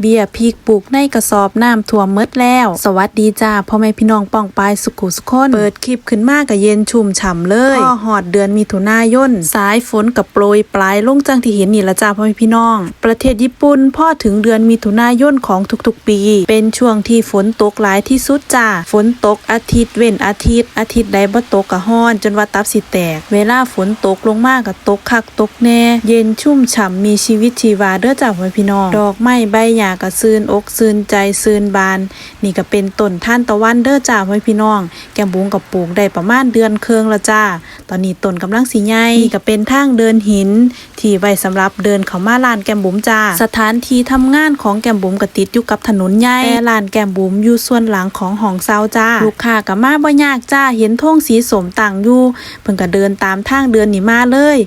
เบียร์พริกปลูกในกระสอบน้ำท่วมเมดแล้ว สวัสดีจ้าพ่อแม่พี่น้องป้องปายสุขุสุขคนเปิดคลิปขึ้นมากกับเย็นชุ่มฉ่ำเลยพ่อหอดเดือนมิถุนายนสายฝนกับโปรยปลายลงจังที่เห็นนี่ละจ้าพ่อแม่พี่น้อง ประเทศญี่ปุ่นพ่อถึงเดือนมิถุนายนของทุกๆปี เป็นช่วงที่ฝนตกหลายที่สุดจ้าฝนตกอาทิตย์เว้นอาทิตย์ อาทิตย์ใดบ่ตกกะฮ้อน จนว่าตับสิแตก เวลาฝนตกลงมากก็ตกคักตกแน่ เย็นชุ่มฉ่ำมีชีวิตชีวาเด้อจ้าพ่อแม่พี่น้อง ดอกไม้ใบหญ้าก็ซื่นอกซื่นใจซื่นบาน นี่ก็เป็นต้นท่านตะวันเด้อจ้าไว้พี่น้อง แกมบุ้งกับปลูกได้ประมาณเดือนเคืองแล้วจ้า ตอนนี้ต้นกำลังสีใหญ่ก็เป็นทางเดินหิน ที่ไว้สำหรับเดินเข้ามาลานแก้มบุ๋มจ้า สถานที่ทำงานของแก้มบุ๋มก็ติดอยู่กับถนนใหญ่แต่ลานแก้มบุ๋มอยู่ส่วนหลังของห้องเซาจ้า ลูกค้าก็มาบ่ยากจ้า เห็นธงสีสมต่างอยู่ เพิ่นก็เดินตามทางเดินนี่มาเลย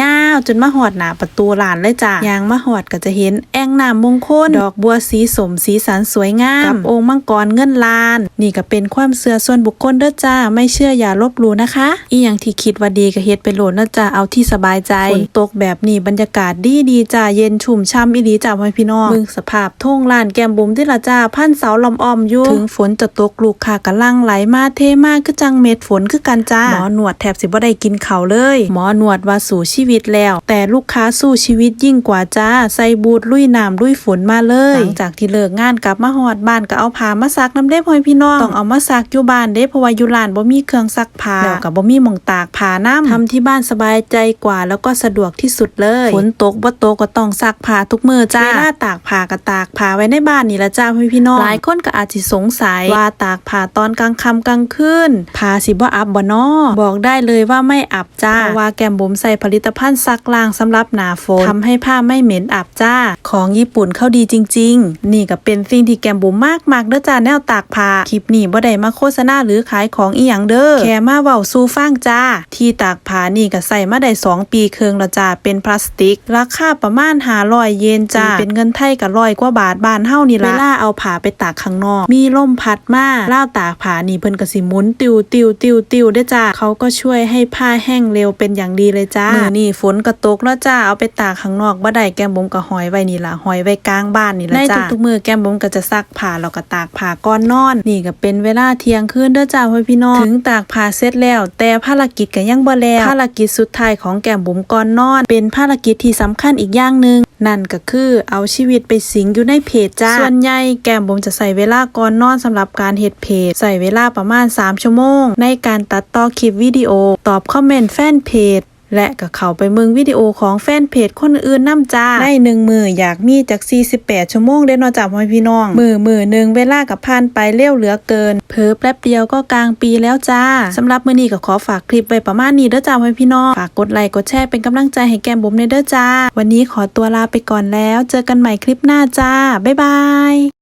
ยาวจนมาหอดหน้าประตูลานเลยจ้ายางมาหอดก็จะเห็นแอ่งน้ำมงคล ดอกบัวสีสมสีสันสวยงาม กับองค์มังกรเงินล้าน นี่ก็เป็นความเชื่อส่วนบุคคลเด้อจ้า ไม่เชื่ออย่าลบหลู่นะคะ อีหยังที่คิดว่าดีก็เฮ็ดไปโหลดนะจ้าเอาที่สบายใจฝนตกแบบนี้บรรยากาศดีดีๆจ้าเย็นชุ่มช่ำอีหลีจ้าพ่อพี่น้องมึงสภาพทุ่งลานแก้มบุ๋มที่ละจ้าพันเสาลอมออมอยู่ถึงฝนจะตกลูกค่ะกะลังไหลมาเทมากคือจังเม็ดฝนคือกันจ้าหมอหนวดแทบสิบ่ได้กินเขาเลย หมอหนวดว่าสู่ชีวิตแล้ว แต่ลูกค้าสู้ชีวิตยิ่งกว่าจ้าใส่บูทลุยน้ำลุยฝนมาเลยหลังจากที่เลิกงานกลับมาฮอดบ้านก็เอาผ้ามาซักน้ำเด้พ่อพี่น้องต้องเอามาซักอยู่บ้านเด้เพราะว่าอยู่ร้านบ่มีเครื่องซักผ้าแล้วก็บ่มีหม่องตากผ้าน้ำทำที่บ้านสบายใจกว่าแล้วก็สะดวกที่สุดเลยฝนตกบ่ตกก็ต้องซักผ้าทุกมื้อจ้าเวลาตากผ้าก็ตากผ้าไว้ในบ้านนี่ละจ้าพ่อพี่น้องหลายคนก็อาจสิสงสัยว่าตากผ้าตอนกลางค่ำกลางคืนผ้าสิบ่อับบ่น้อบอกได้เลยว่าไม่อับจ้าเพราะว่าแก้มบุ๋มใส่ผลิตภัณฑ์ซักล้างสำหรับหนาฝนทำให้ผ้าไม่เหม็นอับจ้า ของญี่ปุ่นเข้าดีจริง ๆ นี่ก็เป็นสิ่งที่แก้มบุ๋มมากมากๆเด้อจ้าแนวตากผ้าคลิปนี้บ่ได้มาโฆษณาหรือขายของอีหยังเด้อแค่มาเว้าสู่ฟังจ้า ที่ตากผ้านี่ก็ใส่มาได้สองปีเคืองแล้วจ้าเป็นพลาสติก ราคาประมาณ500เยนจ้าเป็นเงินไทยก็ร้อยกว่าบาทบ้านเฮานี่ล่ะเวลาเอาผ้าไปตากข้างนอก มีลมพัดมาล่าวตากผ้านี่เพิ่นก็สิหมุนติวติวติวติวเด้อจ้าเขาก็ช่วยให้ผ้าแห้งเร็วเป็นอย่างดีเลยจ้ามื้อนี้ฝนก็ตกแล้วจ้าเอาไปตากข้างนอกบ่ได้แก้มบุ๋มก็หอยไว้นี่ล่ะหอยไว้กลางบ้านนี่ล่ะจ้าในทุกๆมื้อแก้มบุ๋มก็จะซักผ้าแล้วก็ตากผ้าก่อนนอน นี่ก็เป็นเวลาเที่ยงคืนเด้อจ้าพ่อพี่น้องถึงตากผ้าเสร็จแล้ว แต่ภารกิจก็ยังบ่แล้วภารกิจสุดท้ายของแก้มบุ๋มก่อนนอนเป็นภารกิจที่สำคัญอีกอย่างหนึ่งนั่นก็คือเอาชีวิตไปสิงอยู่ในเพจจ้า ส่วนใหญ่แก้มบุ๋มจะใส่เวลาก่อนนอนสำหรับการเฮ็ดเพจ ใส่เวลาประมาณ 3 ชั่วโมง ในการตัดต่อคลิปวิดีโอ ตอบคอมเมนต์แฟนเพจ และก็เข้าไปเมืองวิดีโอของแฟนเพจคนอื่นนำจ้าในหนึ่งมืออยากมีจาก 48 ชั่วโมงเด้นาะจ้าพ่อพี่น้อง มือมือหนึ่งเวลากับผ่านไปเร็วเหลือเกินเผลอแป๊บเดียวก็กลางปีแล้วจ้าสำหรับมือนี้ก็ขอฝากคลิปไว้ประมาณนี้เด้อจ้าพ่อพี่น้องฝากกดไลค์กดแชร์เป็นกำลังใจให้แก้มบุ๋มในเด้อจ้า วันนี้ขอตัวลาไปก่อนแล้ว เจอกันใหม่คลิปหน้าจ้าบ๊ายบาย